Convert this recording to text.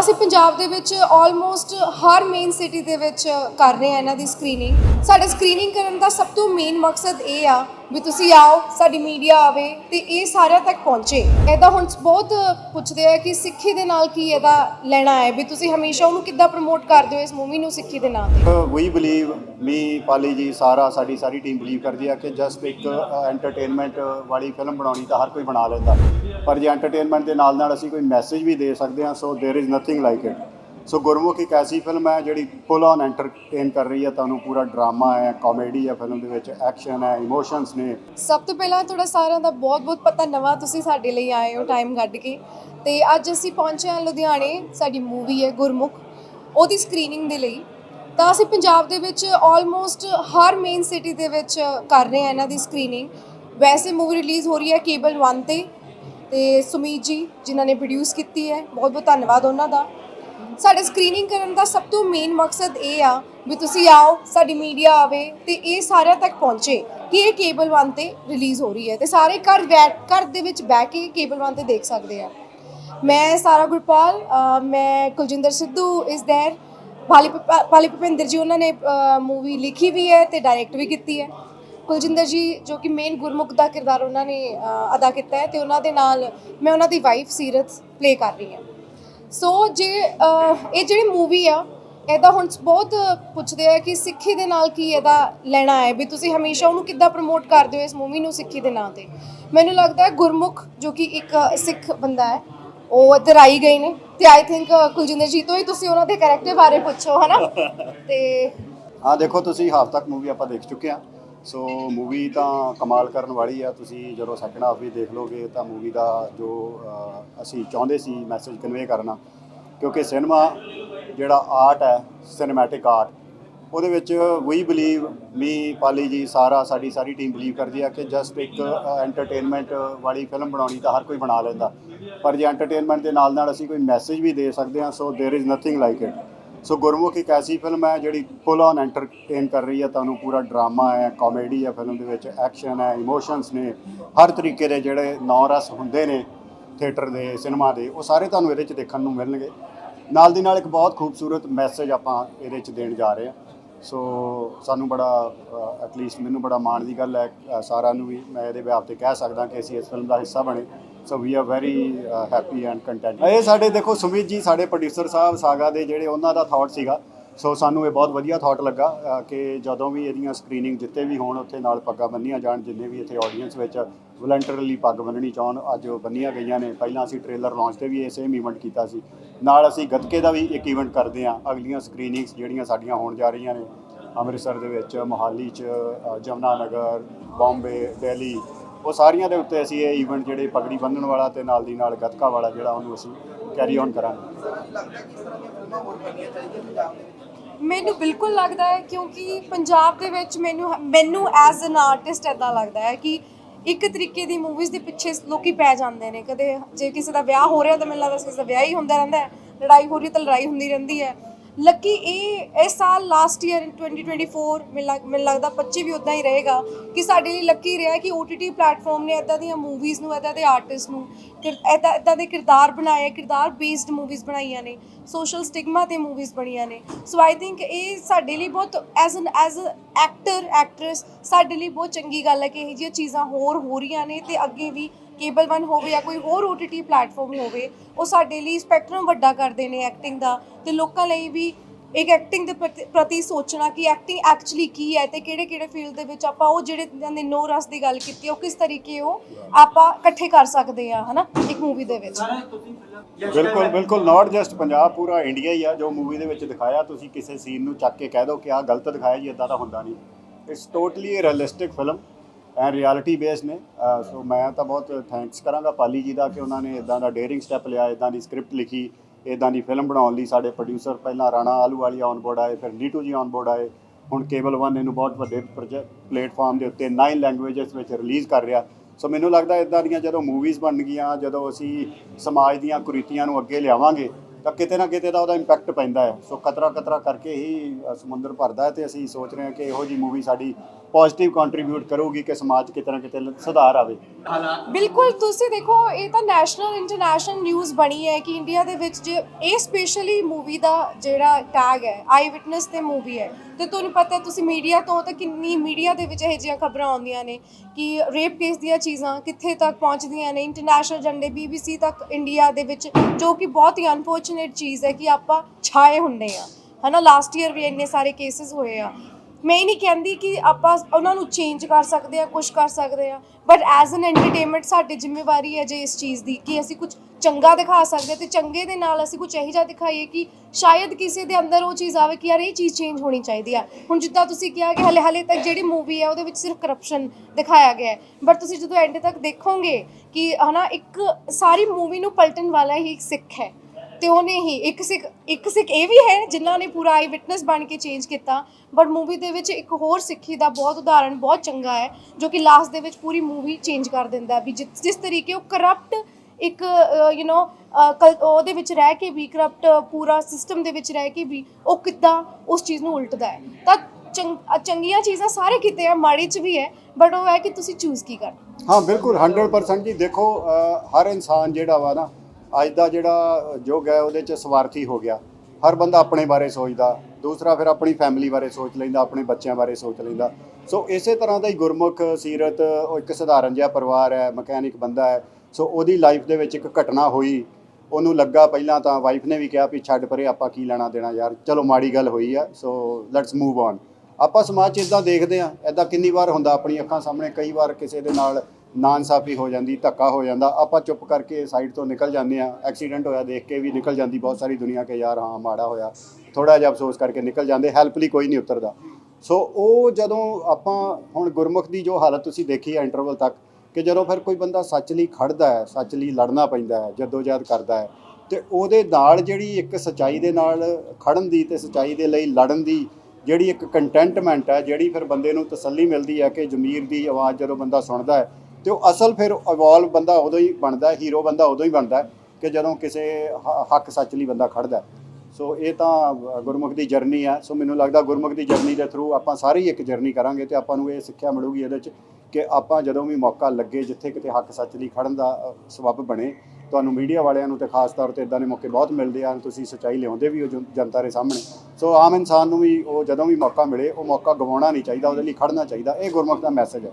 ਅਸੀਂ ਪੰਜਾਬ ਦੇ ਵਿੱਚ ਆਲਮੋਸਟ ਹਰ ਮੇਨ ਸਿਟੀ ਦੇ ਵਿੱਚ ਕਰ ਰਹੇ ਹਾਂ ਇਹਨਾਂ ਦੀ ਸਕਰੀਨਿੰਗ ਸਾਡਾ ਸਕਰੀਨਿੰਗ ਕਰਨ ਦਾ ਸਭ ਤੋਂ ਮੇਨ ਮਕਸਦ ਇਹ ਆ ਵੀ ਤੁਸੀਂ ਆਓ ਸਾਡੀ ਮੀਡੀਆ ਆਵੇ ਤੇ ਇਹ ਸਾਰਿਆਂ ਤੱਕ ਪਹੁੰਚੇ ਇਹਦਾ ਹੁਣ ਬਹੁਤ ਪੁੱਛਦੇ ਆ ਕਿ ਸਿੱਖੀ ਦੇ ਨਾਲ ਕੀ ਇਹਦਾ ਲੈਣਾ ਹੈ ਵੀ ਤੁਸੀਂ ਹਮੇਸ਼ਾ ਉਹਨੂੰ ਕਿੱਦਾਂ ਪ੍ਰਮੋਟ ਕਰਦੇ ਹੋ ਇਸ ਮੂਵੀ ਨੂੰ ਸਿੱਖੀ ਦੇ ਨਾਂ ਤੇ ਵੀ ਬਲੀਵ ਮੀ ਪਾਲੀ ਜੀ ਸਾਰਾ ਸਾਡੀ ਸਾਰੀ ਟੀਮ ਬਲੀਵ ਕਰਦੀ ਆ ਕਿ ਜਸਟ ਇੱਕ ਐਂਟਰਟੇਨਮੈਂਟ ਵਾਲੀ ਫਿਲਮ ਬਣਾਉਣੀ ਤਾਂ ਹਰ ਕੋਈ ਬਣਾ ਲੈਂਦਾ ਪਰ ਜੇ ਐਂਟਰਟੇਨਮੈਂਟ ਦੇ ਨਾਲ ਨਾਲ ਅਸੀਂ ਕੋਈ ਮੈਸੇਜ ਵੀ ਦੇ ਸਕਦੇ ਹਾਂ so there is nothing like it so Gurmukh ਇੱਕ ਐਸੀ ਫਿਲਮ ਹੈ ਜਿਹੜੀ ਫੁੱਲ ਔਨ ਐਂਟਰਟੇਨ ਕਰ ਰਹੀ ਹੈ ਤੁਹਾਨੂੰ ਪੂਰਾ ਡਰਾਮਾ ਹੈ ਕਾਮੇਡੀ ਹੈ ਫਿਲਮ ਦੇ ਵਿੱਚ ਐਕਸ਼ਨ ਹੈ ਇਮੋਸ਼ਨਸ ਨੇ। ਸਭ ਤੋਂ ਪਹਿਲਾਂ ਤੁਹਾਡਾ ਸਾਰਿਆਂ ਦਾ ਬਹੁਤ-ਬਹੁਤ ਪਤਾ ਨਵਾਂ ਤੁਸੀਂ ਸਾਡੇ ਲਈ ਆਏ ਹੋ ਟਾਈਮ ਕੱਢ ਕੇ। ਤੇ ਅੱਜ ਅਸੀਂ ਪਹੁੰਚੇ ਹਾਂ ਲੁਧਿਆਣੇ, ਸਾਡੀ ਮੂਵੀ ਹੈ ਗੁਰਮੁਖ, ਉਹਦੀ ਸਕਰੀਨਿੰਗ ਦੇ ਲਈ। ਤਾਂ ਅਸੀਂ ਪੰਜਾਬ ਦੇ ਵਿੱਚ ਆਲਮੋਸਟ ਹਰ ਮੇਨ ਸਿਟੀ ਦੇ ਵਿੱਚ ਕਰ ਰਹੇ ਹਾਂ ਇਹਨਾਂ ਦੀ ਸਕਰੀਨਿੰਗ ਵੈਸੇ ਮੂਵੀ ਰਿਲੀਜ਼ ਹੋ ਰਹੀ ਹੈ ਕੇਬਲ 1 ਤੇ ਤੇ ਸੁਮੀਤ ਜੀ, ਜਿਨ੍ਹਾਂ ਨੇ ਪ੍ਰੋਡਿਊਸ ਕੀਤੀ ਹੈ, ਬਹੁਤ-ਬਹੁਤ ਧੰਨਵਾਦ ਉਹਨਾਂ ਦਾ। ਸਾਡਾ ਸਕਰੀਨਿੰਗ ਕਰਨ ਦਾ ਸਭ ਤੋਂ ਮੇਨ ਮਕਸਦ ਇਹ ਆ ਵੀ ਤੁਸੀਂ ਆਓ, ਸਾਡੀ ਮੀਡੀਆ ਆਵੇ ਤੇ ਇਹ ਸਾਰਿਆਂ ਤੱਕ ਪਹੁੰਚੇ ਕਿ ਇਹ ਕੇਬਲ 1 ਤੇ ਰਿਲੀਜ਼ ਹੋ ਰਹੀ ਹੈ ਤੇ ਸਾਰੇ ਘਰ ਬੈਠ ਘਰ ਦੇ ਵਿੱਚ ਬਹਿ ਕੇ ਕੇਬਲ 1 ਤੇ ਦੇਖ ਸਕਦੇ ਆ। ਮੈਂ ਸਾਰਾ ਗੁਰਪਾਲ ਮੈਂ ਕੁਲਜਿੰਦਰ ਸਿੱਧੂ ਇਸ ਦੇਰ ਪਾਲੀ ਭ- ਭੁਪਿੰਦਰ ਜੀ ਉਹਨਾਂ ਨੇ ਮੂਵੀ ਲਿਖੀ ਵੀ ਹੈ ਤੇ ਡਾਇਰੈਕਟ ਵੀ ਕੀਤੀ ਹੈ। ਕੁਲਜਿੰਦਰ ਜੀ ਜੋ ਕਿ ਮੇਨ ਗੁਰਮੁਖ ਦਾ ਕਿਰਦਾਰ ਉਹਨਾਂ ਨੇ ਅਦਾ ਕੀਤਾ ਹੈ ਤੇ ਉਹਨਾਂ ਦੇ ਨਾਲ ਮੈਂ ਉਹਨਾਂ ਦੀ ਵਾਈਫ ਸੀਰਤ ਪਲੇ ਕਰ ਰਹੀ ਹਾਂ। ਸੋ ਜੇ ਇਹ ਜਿਹੜੀ ਮੂਵੀ ਆ, ਇਹਦਾ ਹੁਣ ਬਹੁਤ ਪੁੱਛਦੇ ਆ ਕਿ ਸਿੱਖੀ ਦੇ ਨਾਲ ਕੀ ਇਹਦਾ ਲੈਣਾ ਹੈ? ਵੀ ਤੁਸੀਂ ਹਮੇਸ਼ਾ ਉਹਨੂੰ ਕਿੱਦਾਂ ਪ੍ਰਮੋਟ ਕਰਦੇ ਹੋ ਇਸ ਮੂਵੀ ਨੂੰ ਸਿੱਖੀ ਦੇ ਨਾਂ ਤੇ? ਮੈਨੂੰ ਲੱਗਦਾ ਹੈ ਗੁਰਮੁਖ, ਜੋ ਕਿ ਇੱਕ ਸਿੱਖ ਬੰਦਾ ਹੈ, ਉਹ ਇੱਧਰ ਆਈ ਗਏ ਨੇ ਤੇ ਆਈ ਥਿੰਕ ਕੁਲਜਿੰਦਰ ਜੀ, ਤੋਂ ਹੀ ਤੁਸੀਂ ਉਹਨਾਂ ਦੇ ਕੈਰੈਕਟਰ ਬਾਰੇ ਪੁੱਛੋ, ਹਨਾ? ਤੇ ਹਾਂ ਦੇਖੋ, ਤੁਸੀਂ ਹਾਫ ਤੱਕ ਮੂਵੀ ਆਪਾਂ ਦੇਖ ਚੁੱਕੇ ਹਾਂ ਸੋ ਮੂਵੀ ਤਾਂ ਕਮਾਲ ਕਰਨ ਵਾਲੀ ਆ ਤੁਸੀਂ ਜਦੋਂ ਸੈਕੰਡ ਹਾਫ ਵੀ ਦੇਖ ਲੋਗੇ ਤਾਂ ਮੂਵੀ ਦਾ ਜੋ ਅਹ, ਅਸੀਂ ਚਾਹੁੰਦੇ ਸੀ ਮੈਸੇਜ ਕਨਵੇ ਕਰਨਾ ਕਿਉਂਕਿ ਸਿਨੇਮਾ ਜਿਹੜਾ ਆਰਟ ਹੈ ਸਿਨੇਮੈਟਿਕ ਆਰਟ ਉਹਦੇ ਵਿੱਚ ਵੀ ਬਲੀਵ ਮੀ ਪਾਲੀ ਜੀ ਸਾਰਾ ਸਾਡੀ ਸਾਰੀ ਟੀਮ ਬਲੀਵ ਕਰਦੀ ਆ ਕਿ ਜਸਟ ਇੱਕ ਐਂਟਰਟੇਨਮੈਂਟ ਵਾਲੀ ਫਿਲਮ ਬਣਾਉਣੀ ਤਾਂ ਹਰ ਕੋਈ ਬਣਾ ਲੈਂਦਾ ਪਰ ਜੇ ਐਂਟਰਟੇਨਮੈਂਟ ਦੇ ਨਾਲ ਨਾਲ ਅਸੀਂ ਕੋਈ ਮੈਸੇਜ ਵੀ ਦੇ ਸਕਦੇ ਹਾਂ so there is nothing like it so Gurmukh ਇੱਕ ਐਸੀ ਫਿਲਮ ਹੈ ਜਿਹੜੀ ਫੁੱਲ ਔਨ ਐਂਟਰਟੇਨ ਕਰ ਰਹੀ ਹੈ ਤੁਹਾਨੂੰ ਪੂਰਾ ਡਰਾਮਾ ਹੈ ਕਾਮੇਡੀ ਹੈ ਫਿਲਮ ਦੇ ਵਿੱਚ ਐਕਸ਼ਨ ਹੈ ਇਮੋਸ਼ਨਸ ਨੇ, ਹਰ ਤਰੀਕੇ ਦੇ ਜਿਹੜੇ ਨੌ ਰਸ ਹੁੰਦੇ ਨੇ ਥੀਏਟਰ ਦੇ ਸਿਨੇਮਾ ਦੇ, ਉਹ ਸਾਰੇ ਤੁਹਾਨੂੰ ਇਹਦੇ 'ਚ ਦੇਖਣ ਨੂੰ ਮਿਲਣਗੇ। ਨਾਲ ਦੀ ਨਾਲ ਇੱਕ ਬਹੁਤ ਖੂਬਸੂਰਤ ਮੈਸੇਜ ਆਪਾਂ ਇਹਦੇ 'ਚ ਦੇਣ ਜਾ ਰਹੇ ਹਾਂ। ਸੋ ਸਾਨੂੰ ਬੜਾ ਐਟਲੀਸਟ ਮੈਨੂੰ ਬੜਾ ਮਾਣ ਦੀ ਗੱਲ ਹੈ ਅ, ਸਾਰਿਆਂ ਨੂੰ ਵੀ ਮੈਂ ਇਹਦੇ ਵਿਆਹ ਤੇ ਕਹਿ ਸਕਦਾ ਕਿ ਅਸੀਂ ਇਸ ਫਿਲਮ ਦਾ ਹਿੱਸਾ ਬਣੇ। So we are very happy and content ਇਹ ਸਾਡੇ ਦੇਖੋ ਸੁਮੀਤ ਜੀ ਸਾਡੇ ਪ੍ਰੋਡਿਊਸਰ ਸਾਹਿਬ ਸਾਗਾ ਦੇ ਜਿਹੜੇ ਉਹਨਾਂ ਦਾ ਥਾਟ ਸੀਗਾ ਸੋ ਸਾਨੂੰ ਇਹ ਬਹੁਤ ਵਧੀਆ ਥਾਟ ਲੱਗਾ ਕਿ ਜਦੋਂ ਵੀ ਇਹਦੀਆਂ ਸਕਰੀਨਿੰਗ ਜਿੱਤੇ ਵੀ ਹੋਣ ਉੱਥੇ ਨਾਲ ਪੱਗਾਂ ਬੰਨੀਆਂ ਜਾਣ ਜਿੰਨੇ ਵੀ ਇੱਥੇ ਆਡੀਅנס ਵਿੱਚ ਵਲੰਟਰਲੀ ਪੱਗ ਬੰਨਣੀ ਚਾਹਣ ਅੱਜ ਉਹ ਬੰਨੀਆਂ ਗਈਆਂ ਨੇ। ਪਹਿਲਾਂ ਅਸੀਂ ਟ੍ਰੇਲਰ ਲਾਂਚ ਤੇ ਵੀ ਇਹ ਸੇਮ ਇਵੈਂਟ ਕੀਤਾ ਸੀ। ਨਾਲ ਅਸੀਂ ਗੱਤਕੇ ਦਾ ਵੀ ਇੱਕ ਇਵੈਂਟ ਕਰਦੇ ਹਾਂ। ਅਗਲੀਆਂ ਸਕਰੀਨਿੰਗਸ ਜਿਹੜੀਆਂ ਸਾਡੀਆਂ ਹੋਣ ਜਾ ਰਹੀਆਂ ਨੇ ਅੰਮ੍ਰਿਤਸਰ ਦੇ ਵਿੱਚ ਮੋਹਾਲੀ 'ਚ ਅ, ਜਮਨਾ ਨਗਰ ਬੰਬੇ ਦਿੱਲੀ ਉਹ ਸਾਰੀਆਂ ਦੇ ਉੱਤੇ ਅਸੀਂ ਇਹ ਇਵੈਂਟ ਜਿਹੜੇ ਪਗੜੀ ਬੰਨਣ ਵਾਲਾ ਤੇ ਨਾਲ ਦੀ ਨਾਲ ਗੱਤਕਾ ਵਾਲਾ ਜਿਹੜਾ ਉਹਨੂੰ ਅਸੀਂ ਕੈਰੀ ਔਨ ਕਰਾਂਗੇ। ਮੈਨੂੰ ਬਿਲਕੁਲ ਲੱਗਦਾ ਹੈ ਕਿਉਂਕਿ ਪੰਜਾਬ ਦੇ ਵਿੱਚ ਮੈਨੂੰ ਮੈਨੂੰ ਐਜ਼ ਐਨ ਆਰਟਿਸਟ ਇਦਾਂ ਲੱਗਦਾ ਹੈ ਕਿ ਇੱਕ ਤਰੀਕੇ ਦੀ ਮੂਵੀਜ਼ ਦੇ ਪਿੱਛੇ ਲੋਕੀ ਪੈ ਜਾਂਦੇ ਨੇ। ਕਦੇ ਜੇ ਕਿਸੇ ਦਾ ਵਿਆਹ ਹੋ ਰਿਹਾ ਤਾਂ ਮੈਨੂੰ ਲੱਗਦਾ ਕਿਸੇ ਦਾ ਵਿਆਹ ਹੀ ਹੁੰਦਾ ਰਹਿੰਦਾ ਹੈ। ਲੜਾਈ ਹੋ ਰਹੀ ਤਾਂ ਲੜਾਈ ਹੁੰਦੀ ਰਹਿੰਦੀ ਹੈ। ਲੱਕੀ, ਇਹ ਇਸ ਸਾਲ ਲਾਸਟ ਈਅਰ 2024 ਮੈਨੂੰ ਲੱਗ- ਮੈਨੂੰ ਲੱਗਦਾ 25 ਵੀ ਉਦਾਂ ਹੀ ਰਹੇਗਾ ਕਿ ਸਾਡੇ ਲਈ ਲੱਕੀ ਰਿਹਾ ਕਿ OTT ਪਲੇਟਫਾਰਮ ਨੇ ਇਦਾਂ ਦੀਆਂ ਮੂਵੀਜ਼ ਨੂੰ ਇਦਾਂ ਦੇ ਆਰਟਿਸਟ ਨੂੰ ਇਦਾਂ ਇਦਾਂ ਦੇ ਕਿਰਦਾਰ ਬਣਾਏ, ਕਿਰਦਾਰ ਬੇਸਡ ਮੂਵੀਜ਼ ਬਣਾਈਆਂ ਨੇ ਸੋਸ਼ਲ ਸਟਿਗਮਾ ਤੇ ਮੂਵੀਜ਼ ਬਣੀਆਂ ਨੇ। ਸੋ ਆਈ ਥਿੰਕ ਇਹ ਸਾਡੇ ਲਈ ਬਹੁਤ as an as a actor actress ਸਾਡੇ ਲਈ ਬਹੁਤ ਚੰਗੀ ਗੱਲ ਹੈ ਕਿ ਇਹ ਜਿਹੀਆਂ ਚੀਜ਼ਾਂ ਹੋਰ ਹੋ ਰਹੀਆਂ ਨੇ ਤੇ ਅੱਗੇ ਵੀ ਕੇਬਲ ਵਨ ਹੋਵੇ ਜਾਂ ਕੋਈ ਹੋਰ OTT ਪਲੇਟਫਾਰਮ ਹੋਵੇ ਉਹ ਸਾਡੇ ਲਈ ਸਪੈਕਟਰਮ ਵੱਡਾ ਕਰਦੇ ਨੇ ਐਕਟਿੰਗ ਦਾ ਤੇ ਲੋਕਾਂ ਲਈ ਵੀ ਇੱਕ ਐਕਟਿੰਗ ਦੇ ਪ੍ਰਤੀ- ਪ੍ਰਤੀ ਸੋਚਣਾ ਕਿ ਐਕਟਿੰਗ ਐਕਚੁਅਲੀ ਕੀ ਹੈ ਤੇ ਕਿਹੜੇ ਕਿਹੜੇ ਫੀਲਡ ਦੇ ਵਿੱਚ ਆਪਾਂ ਉਹ ਜਿਹੜੇ ਜਿਨ੍ਹਾਂ ਨੇ ਨੋ ਰਸ ਦੀ ਗੱਲ ਕੀਤੀ ਹੈ, ਉਹ ਕਿਸ ਤਰੀਕੇ ਉਹ ਆਪਾਂ ਇਕੱਠੇ ਕਰ ਸਕਦੇ ਆ ਹਨਾ ਇੱਕ ਮੂਵੀ ਦੇ ਵਿੱਚ। ਬਿਲਕੁਲ ਬਿਲਕੁਲ ਨਾਟ ਜਸਟ ਪੰਜਾਬ ਪੂਰਾ ਇੰਡੀਆ ਹੀ ਆ ਜੋ ਮੂਵੀ ਦੇ ਵਿੱਚ ਦਿਖਾਇਆ ਤੁਸੀਂ ਕਿਸੇ ਸੀਨ ਨੂੰ ਚੱਕ ਕੇ ਕਹਿ ਦਿਓ ਕਿ ਆਹ ਗਲਤ ਦਿਖਾਇਆ ਜੀ ਇਦਾਂ ਦਾ ਹੁੰਦਾ ਨਹੀਂ। It's totally realistic film and reality based ਨੇ। ਸੋ ਮੈਂ ਤਾਂ ਬਹੁਤ ਥੈਂਕਸ ਕਰਾਂਗਾ ਪਾਲੀ ਜੀ ਦਾ ਕਿ ਉਹਨਾਂ ਨੇ ਇਦਾਂ ਦਾ ਡੇਅਰਿੰਗ ਸਟੈਪ ਲਿਆ ਇਦਾਂ ਦੀ ਸਕ੍ਰਿਪਟ ਲਿਖੀ ਇਦਾਂ ਦੀ ਫਿਲਮ ਬਣਾਉਣ ਲਈ ਸਾਡੇ ਪ੍ਰੋਡਿਊਸਰ ਪਹਿਲਾਂ ਰਾਣਾ ਆਲੂ ਵਾਲੀ ਔਨ ਬੋਰਡ ਆਏ, ਫਿਰ ਨੀਟੂ ਜੀ ਔਨ ਬੋਰਡ ਆਏ। ਹੁਣ ਕੇਬਲ 1 ਇਹਨੂੰ ਬਹੁਤ ਵੱਡੇ ਪਲੇਟਫਾਰਮ ਦੇ ਉੱਤੇ 9 ਲੈਂਗੁਏਜਸ ਵਿੱਚ ਰਿਲੀਜ਼ ਕਰ ਰਿਹਾ। ਸੋ ਮੈਨੂੰ ਲੱਗਦਾ ਇਦਾਂ ਦੀਆਂ ਜਦੋਂ ਮੂਵੀਜ਼ ਬਣਨਗੀਆਂ ਜਦੋਂ ਅਸੀਂ ਸਮਾਜ ਦੀਆਂ ਕੁਰੀਤੀਆਂ ਨੂੰ ਅੱਗੇ ਲਿਆਵਾਂਗੇ ਤਾਂ ਕਿਤੇ ਨਾ ਕਿਤੇ ਦਾ ਉਹਦਾ ਇੰਪੈਕਟ ਪੈਂਦਾ ਹੈ। ਸੋ ਕਤਰਾ ਕਤਰਾ ਕਰਕੇ ਹੀ ਸਮੁੰਦਰ ਭਰਦਾ ਹੈ ਤੇ ਅਸੀਂ ਸੋਚ ਰਹੇ ਹਾਂ ਕਿ ਇਹੋ ਜੀ ਮੂਵੀ ਸਾਡੀ ਪੋਜ਼ਿਟਿਵ ਕੰਟਰੀਬਿਊਟ ਕਰੂਗੀ ਕਿ ਸਮਾਜ ਕਿਤੇ ਨਾ ਕਿਤੇ ਸੁਧਾਰ ਆਵੇ। ਬਿਲਕੁਲ, ਤੁਸੀਂ ਦੇਖੋ, ਇਹ ਤਾਂ ਨੈਸ਼ਨਲ ਇੰਟਰਨੈਸ਼ਨਲ ਨਿਊਜ਼ ਬਣੀ ਹੈ ਕਿ ਇੰਡੀਆ ਦੇ ਵਿੱਚ ਜੇ ਇਹ ਸਪੈਸ਼ਲੀ ਮੂਵੀ ਦਾ ਜਿਹੜਾ ਟੈਗ ਹੈ ਆਈ ਵਿਟਨੈਸ ਤੇ ਮੂਵੀ ਹੈ, ਤੇ ਤੁਹਾਨੂੰ ਪਤਾ ਤੁਸੀਂ ਮੀਡੀਆ ਤੋਂ ਤਾਂ ਕਿੰਨੀ ਮੀਡੀਆ ਦੇ ਵਿੱਚ ਇਹ ਜਿਹੀਆਂ ਖਬਰਾਂ ਆਉਂਦੀਆਂ ਨੇ ਕਿ ਰੇਪ ਕੇਸ ਦੀਆਂ ਚੀਜ਼ਾਂ ਕਿੱਥੇ ਤੱਕ ਪਹੁੰਚਦੀਆਂ ਨੇ। ਇੰਟਰਨੈਸ਼ਨਲ ਝੰਡੇ BBC ਤੱਕ ਇੰਡੀਆ ਦੇ ਵਿੱਚ ਜੋ ਕਿ ਬਹੁਤ ਹੀ ਅਨਫੋਰਚੂਨੇਟ ਚੀਜ਼ ਹੈ ਕਿ ਆਪਾਂ ਛਾਏ ਹੁੰਨੇ ਆ ਹਨਾ ਲਾਸਟ ਈਅਰ ਵੀ ਇੰਨੇ ਸਾਰੇ ਕੇਸਿਸ ਹੋਏ ਆ। ਮੈਂ ਇਹ ਨਹੀਂ ਕਹਿੰਦੀ ਕਿ ਆਪਾਂ ਉਹਨਾਂ ਨੂੰ ਚੇਂਜ ਕਰ ਸਕਦੇ ਆ ਕੁਝ ਕਰ ਸਕਦੇ ਆ ਬਟ ਐਜ਼ ਐਨ ਐਂਟਰਟੇਨਮੈਂਟ ਸਾਡੀ ਜ਼ਿੰਮੇਵਾਰੀ ਹੈ ਜੇ ਇਸ ਚੀਜ਼ ਦੀ, ਕਿ ਅਸੀਂ ਕੁਝ ਚੰਗਾ ਦਿਖਾ ਸਕਦੇ ਹਾਂ ਤੇ ਚੰਗੇ ਦੇ ਨਾਲ ਅਸੀਂ ਕੁਝ ਇਹੋ ਜਿਹਾ ਦਿਖਾਈਏ ਕਿ ਸ਼ਾਇਦ ਕਿਸੇ ਦੇ ਅੰਦਰ ਉਹ ਚੀਜ਼ ਆਵੇ ਕਿ ਯਾਰ ਇਹ ਚੀਜ਼ ਚੇਂਜ ਹੋਣੀ ਚਾਹੀਦੀ ਆ। ਹੁਣ ਜਿੱਦਾਂ ਤੁਸੀਂ ਕਿਹਾ ਕਿ ਹਲੇ ਹਲੇ ਤੱਕ ਜਿਹੜੀ ਮੂਵੀ ਹੈ ਉਹਦੇ ਵਿੱਚ ਸਿਰਫ ਕਰਪਸ਼ਨ ਦਿਖਾਇਆ ਗਿਆ ਹੈ। ਬਟ ਤੁਸੀਂ ਜਦੋਂ ਐਂਡ ਤੱਕ ਦੇਖੋਗੇ ਕਿ ਹਨਾ, ਇੱਕ ਸਾਰੀ ਮੂਵੀ ਨੂੰ ਪਲਟਣ ਵਾਲਾ ਹੀ ਇੱਕ ਸਿੱਖ ਹੈ। ਤੇ ਉਹਨੇ ਹੀ, ਇੱਕ ਸਿੱਖ ਇੱਕ ਸਿੱਖ ਇਹ ਵੀ ਹੈ ਜਿਨ੍ਹਾਂ ਨੇ ਪੂਰਾ ਆਈ ਵਿਟਨੈਸ ਬਣ ਕੇ ਚੇਂਜ ਕੀਤਾ। ਬਟ ਮੂਵੀ ਦੇ ਵਿੱਚ ਇੱਕ ਹੋਰ ਸਿੱਖੀ ਦਾ ਬਹੁਤ ਉਦਾਹਰਣ ਬਹੁਤ ਚੰਗਾ ਹੈ, ਜੋ ਕਿ ਲਾਸਟ ਦੇ ਵਿੱਚ ਪੂਰੀ ਮੂਵੀ ਚੇਂਜ ਕਰ ਦਿੰਦਾ ਵੀ ਜਿਸ ਜਿਸ ਤਰੀਕੇ ਉਹ ਕਰਪਟ ਇੱਕ ਯੂ نو ਉਹਦੇ ਵਿੱਚ ਰਹਿ ਕੇ ਵੀ ਕਰਪਟ ਪੂਰਾ ਸਿਸਟਮ ਦੇ ਵਿੱਚ ਰਹਿ ਕੇ ਵੀ ਉਹ ਕਿੱਦਾਂ ਉਸ ਚੀਜ਼ ਨੂੰ ਉਲਟਦਾ ਹੈ। ਤਾਂ ਚੰਗ- ਚੰਗੀਆਂ ਚੀਜ਼ਾਂ ਸਾਰੇ ਕਿਤੇ ਆ, ਮਾੜੀ ਚ ਵੀ ਹੈ ਬਟ ਉਹ ਹੈ ਕਿ ਤੁਸੀਂ ਚੂਜ਼ ਕੀ ਕਰਨਾ। ਹਾਂ, ਬਿਲਕੁਲ 100% ਜੀ। ਦੇਖੋ ਹਰ ਇਨਸਾਨ ਜਿਹੜਾ ਵਾ ਨਾ ਅੱਜ ਦਾ ਜਿਹੜਾ ਯੁੱਗ ਹੈ, ਉਹਦੇ 'ਚ ਸਵਾਰਥੀ ਹੋ ਗਿਆ। ਹਰ ਬੰਦਾ ਆਪਣੇ ਬਾਰੇ ਸੋਚਦਾ, ਦੂਸਰਾ ਫਿਰ ਆਪਣੀ ਫੈਮਿਲੀ ਬਾਰੇ ਸੋਚ ਲੈਂਦਾ, ਆਪਣੇ ਬੱਚਿਆਂ ਬਾਰੇ ਸੋਚ ਲੈਂਦਾ। ਸੋ ਇਸੇ ਤਰ੍ਹਾਂ ਦਾ ਹੀ ਗੁਰਮੁਖ, ਸੀਰਤ, ਉਹ ਇੱਕ ਸਧਾਰਨ ਜਿਹਾ ਪਰਿਵਾਰ ਹੈ, ਮਕੈਨਿਕ ਬੰਦਾ ਹੈ। ਸੋ ਉਹਦੀ ਲਾਈਫ ਦੇ ਵਿੱਚ ਇੱਕ ਘਟਨਾ ਹੋਈ। ਉਹਨੂੰ ਲੱਗਾ ਪਹਿਲਾਂ ਤਾਂ ਵਾਈਫ ਨੇ ਵੀ ਕਿਹਾ ਵੀ ਛੱਡ ਪਰੇ ਆਪਾਂ ਕੀ ਲੈਣਾ ਦੇਣਾ ਯਾਰ, ਚਲੋ ਮਾੜੀ ਗੱਲ ਹੋਈ ਆ ਸੋ ਲੈਟਸ ਮੂਵ ਔਨ ਆਪਾਂ ਸਮਾਜ 'ਚ ਇਦਾਂ ਦੇਖਦੇ ਆ ਇਦਾਂ ਕਿੰਨੀ ਵਾਰ ਹੁੰਦਾ ਆਪਣੀ ਅੱਖਾਂ ਸਾਹਮਣੇ ਕਈ ਵਾਰ ਕਿਸੇ ਦੇ ਨਾਲ ਨਾਇਨਸਾਫੀ ਹੋ ਜਾਂਦੀ, ਧੱਕਾ ਹੋ ਜਾਂਦਾ, ਆਪਾਂ ਚੁੱਪ ਕਰਕੇ ਸਾਈਡ ਤੋਂ ਨਿਕਲ ਜਾਂਦੇ ਆ ਐਕਸੀਡੈਂਟ ਹੋਇਆ, ਦੇਖ ਕੇ ਵੀ ਨਿਕਲ ਜਾਂਦੀ ਬਹੁਤ ਸਾਰੀ ਦੁਨੀਆ ਕਿ ਯਾਰ ਹਾਂ, ਮਾੜਾ ਹੋਇਆ। ਥੋੜਾ ਜਿਹਾ ਅਫਸੋਸ ਕਰਕੇ ਨਿਕਲ ਜਾਂਦੇ ਹੈਲਪ ਲਈ ਕੋਈ ਨਹੀਂ ਉਤਰਦਾ। ਸੋ ਉਹ ਜਦੋਂ ਆਪਾਂ ਹੁਣ ਗੁਰਮੁਖ ਦੀ ਜੋ ਹਾਲਤ ਤੁਸੀਂ ਦੇਖੀ ਹੈ ਇੰਟਰਵਲ ਤੱਕ, ਕਿ ਜਦੋਂ ਫਿਰ ਕੋਈ ਬੰਦਾ ਸੱਚ ਲਈ ਖੜਦਾ ਹੈ, ਸੱਚ ਲਈ ਲੜਨਾ ਪੈਂਦਾ ਹੈ, ਜਦੋਜਹਿਦ ਕਰਦਾ ਹੈ, ਤੇ ਉਹਦੇ ਨਾਲ ਜਿਹੜੀ ਇੱਕ ਸਚਾਈ ਦੇ ਨਾਲ ਖੜਨ ਦੀ ਤੇ ਸਚਾਈ ਦੇ ਲਈ ਲੜਨ ਦੀ ਜਿਹੜੀ ਇੱਕ ਕੰਟੈਂਟਮੈਂਟ ਹੈ, ਜਿਹੜੀ ਫਿਰ ਬੰਦੇ ਨੂੰ ਤਸੱਲੀ ਮਿਲਦੀ ਹੈ ਕਿ ਜ਼ਮੀਰ ਦੀ ਆਵਾਜ਼ ਜਦੋਂ ਬੰਦਾ ਸੁਣਦਾ ਹੈ ਤੇ ਉਹ ਅਸਲ ਫਿਰ ਇਵੋਲਵ ਬੰਦਾ ਉਦੋਂ ਹੀ ਬਣਦਾ ਹੀਰੋ ਬੰਦਾ ਉਦੋਂ ਹੀ ਬਣਦਾ ਕਿ ਜਦੋਂ ਕਿਸੇ ਹ- ਹੱਕ ਸੱਚ ਲਈ ਬੰਦਾ ਖੜਦਾ ਸੋ ਇਹ ਤਾਂ ਗੁਰਮੁਖ ਦੀ ਜਰਨੀ ਹੈ। ਸੋ ਮੈਨੂੰ ਲੱਗਦਾ ਗੁਰਮੁਖ ਦੀ ਜਰਨੀ ਦੇ ਥਰੂ ਆਪਾਂ ਸਾਰੇ ਹੀ ਇੱਕ ਜਰਨੀ ਕਰਾਂਗੇ ਤੇ ਆਪਾਂ ਨੂੰ ਇਹ ਸਿੱਖਿਆ ਮਿਲੂਗੀ ਇਹਦੇ ਵਿੱਚ ਕਿ ਆਪਾਂ ਜਦੋਂ ਵੀ ਮੌਕਾ ਲੱਗੇ, ਜਿੱਥੇ ਕਿਤੇ ਹੱਕ ਸੱਚ ਲਈ ਖੜਨ ਦਾ ਸਬੱਬ ਬਣੇ, ਤੁਹਾਨੂੰ ਮੀਡੀਆ ਵਾਲਿਆਂ ਨੂੰ ਤੇ ਖਾਸ ਤੌਰ ਤੇ ਇਦਾਂ ਦੇ ਮੌਕੇ ਬਹੁਤ ਮਿਲਦੇ ਆ। ਤੁਸੀਂ ਸੱਚਾਈ ਲਿਆਉਂਦੇ ਵੀ ਹੋ ਜਨਤਾ ਦੇ ਸਾਹਮਣੇ। ਸੋ ਆਮ ਇਨਸਾਨ ਨੂੰ ਵੀ ਉਹ ਜਦੋਂ ਵੀ ਮੌਕਾ ਮਿਲੇ, ਉਹ ਮੌਕਾ ਗਵਾਉਣਾ ਨਹੀਂ ਚਾਹੀਦਾ, ਉਹਦੇ ਲਈ ਖੜਨਾ ਚਾਹੀਦਾ। ਇਹ ਗੁਰਮੁਖ ਦਾ ਮੈਸੇਜ ਹੈ।